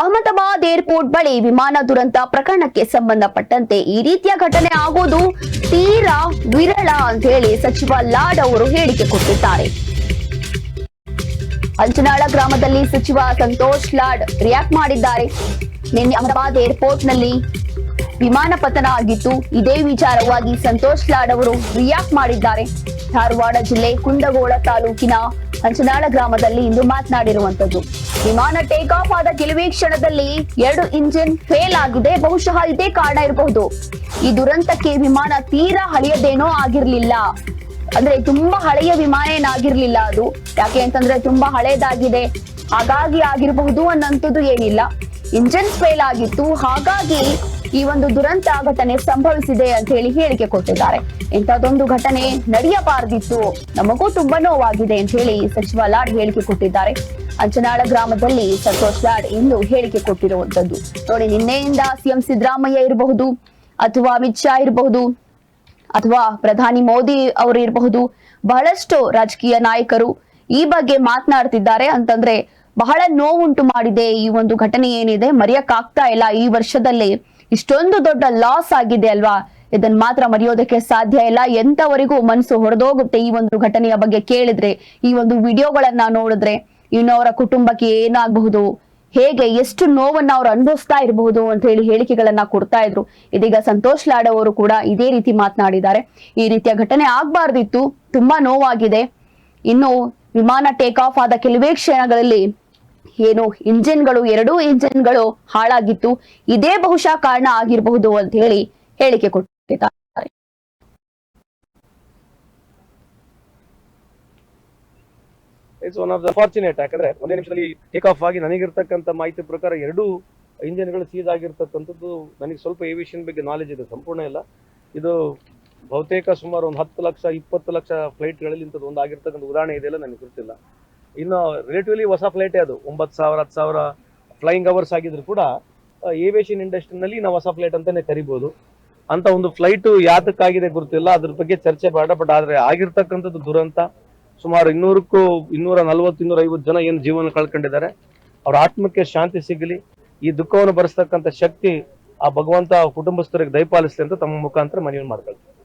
Ahmedabad airport ಬಳಿ ವಿಮಾನ ದುರಂತ ಪ್ರಕರಣಕ್ಕೆ ಸಂಬಂಧಪಟ್ಟಂತೆ ಈ ರೀತಿಯ ಘಟನೆ ಆಗೋದು ತೀರಾ ವಿರಳ ಅಂತ ಹೇಳಿ ಸಚಿವ ಲಾಡ್ ಅವರು ಹೇಳಿಕೆ ಕೊಟ್ಟಿದ್ದಾರೆ. ಅಂಚನಾಳ ಗ್ರಾಮದಲ್ಲಿ ಸಚಿವ ಸಂತೋಷ್ ಲಾಡ್ ರಿಯಾಕ್ಟ್ ಮಾಡಿದ್ದಾರೆ. ನಿನ್ನೆ ಅಹಮದಾಬಾದ್ ಏರ್ಪೋರ್ಟ್ನಲ್ಲಿ ವಿಮಾನ ಪತನ ಆಗಿತ್ತು ಇದೇ ವಿಚಾರವಾಗಿ ಸಂತೋಷ್ ಲಾಡ್ ಅವರು ರಿಯಾಕ್ಟ್ ಮಾಡಿದ್ದಾರೆ. ಧಾರವಾಡ ಜಿಲ್ಲೆ ಕುಂದಗೋಳ ತಾಲೂಕಿನ ಅಂಚನಾಳ ಗ್ರಾಮದಲ್ಲಿ ಇಂದು ಮಾತನಾಡಿರುವಂತದ್ದು ವಿಮಾನ ಟೇಕ್ ಆಫ್ ಆದ ಕೆಲವೇ ಕ್ಷಣದಲ್ಲಿ ಎರಡು ಇಂಜಿನ್ ಫೇಲ್ ಆಗಿದೆ. ಬಹುಶಃ ಇದೇ ಕಾರಣ ಇರಬಹುದು. ಈ ದುರಂತಕ್ಕೆ ವಿಮಾನ ತೀರಾ ಹಳೆಯದೇನೋ ಆಗಿರ್ಲಿಲ್ಲ. ಅಂದ್ರೆ ತುಂಬಾ ಹಳೆಯ ವಿಮಾನ ಏನಾಗಿರ್ಲಿಲ್ಲ ಅದು. ಯಾಕೆ ಅಂತಂದ್ರೆ ತುಂಬಾ ಹಳೆಯದಾಗಿದೆ. ಹಾಗಾಗಿ ಆಗಿರಬಹುದು ಅನ್ನಂತದ್ದು ಏನಿಲ್ಲ. ಇಂಜಿನ್ ಫೇಲ್ ಆಗಿತ್ತು. ಹಾಗಾಗಿ ಈ ಒಂದು ದುರಂತ ಘಟನೆ ಸಂಭವಿಸಿದೆ ಅಂತ ಹೇಳಿ ಹೇಳಿಕೆ ಕೊಟ್ಟಿದ್ದಾರೆ. ಇಂಥದ್ದೊಂದು ಘಟನೆ ನಡೆಯಬಾರದಿತ್ತು. ನಮಗೂ ತುಂಬಾ ನೋವಾಗಿದೆ ಅಂತ ಹೇಳಿ ಸಚಿವ ಲಾಡ್ ಹೇಳಿಕೆ ಕೊಟ್ಟಿದ್ದಾರೆ. ಅಂಚನಾಳ ಗ್ರಾಮದಲ್ಲಿ ಸಂತೋಷ್ ಲಾಡ್ ಇಂದು ಹೇಳಿಕೆ ಕೊಟ್ಟಿರುವಂತದ್ದು ನೋಡಿ, ನಿನ್ನೆಯಿಂದ ಸಿಎಂ ಸಿದ್ದರಾಮಯ್ಯ ಇರಬಹುದು ಅಥವಾ ಅಮಿತ್ ಶಾ ಇರಬಹುದು ಅಥವಾ ಪ್ರಧಾನಿ ಮೋದಿ ಅವರು ಇರಬಹುದು, ಬಹಳಷ್ಟು ರಾಜಕೀಯ ನಾಯಕರು ಈ ಬಗ್ಗೆ ಮಾತನಾಡ್ತಿದ್ದಾರೆ. ಅಂತಂದ್ರೆ ಬಹಳ ನೋವುಂಟು ಮಾಡಿದೆ ಈ ಒಂದು ಘಟನೆ ಏನಿದೆ. ಮರೆಯಕ್ಕಾಗ್ತಾ ಇಲ್ಲ ಈ ವರ್ಷದಲ್ಲಿ. ಇಷ್ಟೊಂದು ದೊಡ್ಡ ಲಾಸ್ ಆಗಿದೆ ಅಲ್ವಾ? ಇದನ್ನ ಮಾತ್ರ ಮರೆಯೋದಕ್ಕೆ ಸಾಧ್ಯ ಇಲ್ಲ. ಎಂತವರೆಗೂ ಮನಸ್ಸು ಹೊಡೆದೋಗುತ್ತೆ ಈ ಒಂದು ಘಟನೆಯ ಬಗ್ಗೆ ಕೇಳಿದ್ರೆ, ಈ ಒಂದು ವಿಡಿಯೋಗಳನ್ನ ನೋಡಿದ್ರೆ. ಇನ್ನು ಅವರ ಕುಟುಂಬಕ್ಕೆ ಏನಾಗಬಹುದು? ಹೇಗೆ ಎಷ್ಟು ನೋವನ್ನ ಅವ್ರು ಅನುಭವಿಸ್ತಾ ಇರಬಹುದು ಅಂತ ಹೇಳಿ ಹೇಳಿಕೆಗಳನ್ನ ಕೊಡ್ತಾ ಇದ್ರು. ಇದೀಗ ಸಂತೋಷ್ ಲಾಡ್ ಅವರು ಕೂಡ ಇದೇ ರೀತಿ ಮಾತನಾಡಿದ್ದಾರೆ. ಈ ರೀತಿಯ ಘಟನೆ ಆಗ್ಬಾರ್ದಿತ್ತು. ತುಂಬಾ ನೋವಾಗಿದೆ. ಇನ್ನು ವಿಮಾನ ಟೇಕ್ ಆಫ್ ಆದ ಕೆಲವೇ ಕ್ಷಣಗಳಲ್ಲಿ ಏನು ಇಂಜಿನ್ಗಳು, ಎರಡೂ ಇಂಜಿನ್ಗಳು ಹಾಳಾಗಿತ್ತು ಇದೇ ಬಹುಶಃ ಕಾರಣ ಆಗಿರಬಹುದು ಅಂತ ಹೇಳಿ ಹೇಳಿಕೆ ಕೊಟ್ಟಿದ್ದಾರೆ. ಆಫ್ ದ ಫಾರ್ಚುನೇಟ್ ಯಾಕಂದ್ರೆ ಒಂದೇ ನಿಮಿಷದಲ್ಲಿ ಟೇಕ್ ಆಫ್ ಆಗಿ ಮಾಹಿತಿ ಪ್ರಕಾರ ಎರಡು ಇಂಜಿನ್ಗಳು ಸೀಸ್ ಆಗಿರ್ತಕ್ಕಂಥದ್ದು ನನಗೆ ಸ್ವಲ್ಪ ಏವಿಯೇಷನ್ ಬಗ್ಗೆ ನಾಲೆಜ್ ಇದೆ, ಸಂಪೂರ್ಣ ಇಲ್ಲ. ಇದು ಬಹುತೇಕ ಸುಮಾರು ಒಂದು ಹತ್ತು ಲಕ್ಷ, ಇಪ್ಪತ್ತು ಲಕ್ಷ ಫ್ಲೈಟ್ಗಳಲ್ಲಿ ಇಂಥದ್ದು ಒಂದು ಆಗಿರ್ತಕ್ಕಂಥ ಉದಾಹರಣೆ ಇದೆಯಲ್ಲ ನನಗೆ ಗೊತ್ತಿಲ್ಲ. ಇನ್ನು ರಿಲೇಟಿವ್ಲಿ ಹೊಸ ಫ್ಲೈಟೇ ಅದು. ಒಂಬತ್ತು ಸಾವಿರ, ಹತ್ತು ಸಾವಿರ ಫ್ಲೈಯಿಂಗ್ ಅವರ್ಸ್ ಆಗಿದ್ರು ಕೂಡ ಏವಿಯೇಷನ್ ಇಂಡಸ್ಟ್ರಿನಲ್ಲಿ ನಾವು ಹೊಸ ಫ್ಲೈಟ್ ಅಂತಾನೆ ಕರಿಬಹುದು ಅಂತ ಒಂದು ಫ್ಲೈಟ್ ಯಾತಕ್ಕಾಗಿದೆ ಗೊತ್ತಿಲ್ಲ. ಅದ್ರ ಬಗ್ಗೆ ಚರ್ಚೆ ಬೇಡ ಬಟ್ ಆದ್ರೆ ಆಗಿರ್ತಕ್ಕಂಥದ್ದು ದುರಂತ. ಸುಮಾರು ಇನ್ನೂರಕ್ಕೂ ಇನ್ನೂರ ನಲವತ್ತು ಇನ್ನೂರ ಐವತ್ತು ಜನ ಏನು ಜೀವನ ಕಳ್ಕೊಂಡಿದ್ದಾರೆ. ಅವ್ರ ಆತ್ಮಕ್ಕೆ ಶಾಂತಿ ಸಿಗಲಿ. ಈ ದುಃಖವನ್ನು ಭರಿಸ್ತಕ್ಕಂಥ ಶಕ್ತಿ ಆ ಭಗವಂತ ಕುಟುಂಬಸ್ಥರಿಗೆ ದಯಪಾಲಿಸಲಿ ಅಂತ ತಮ್ಮ ಮುಖಾಂತರ ಮನವಿ ಮಾಡ್ಕೊಳ್ತೀನಿ.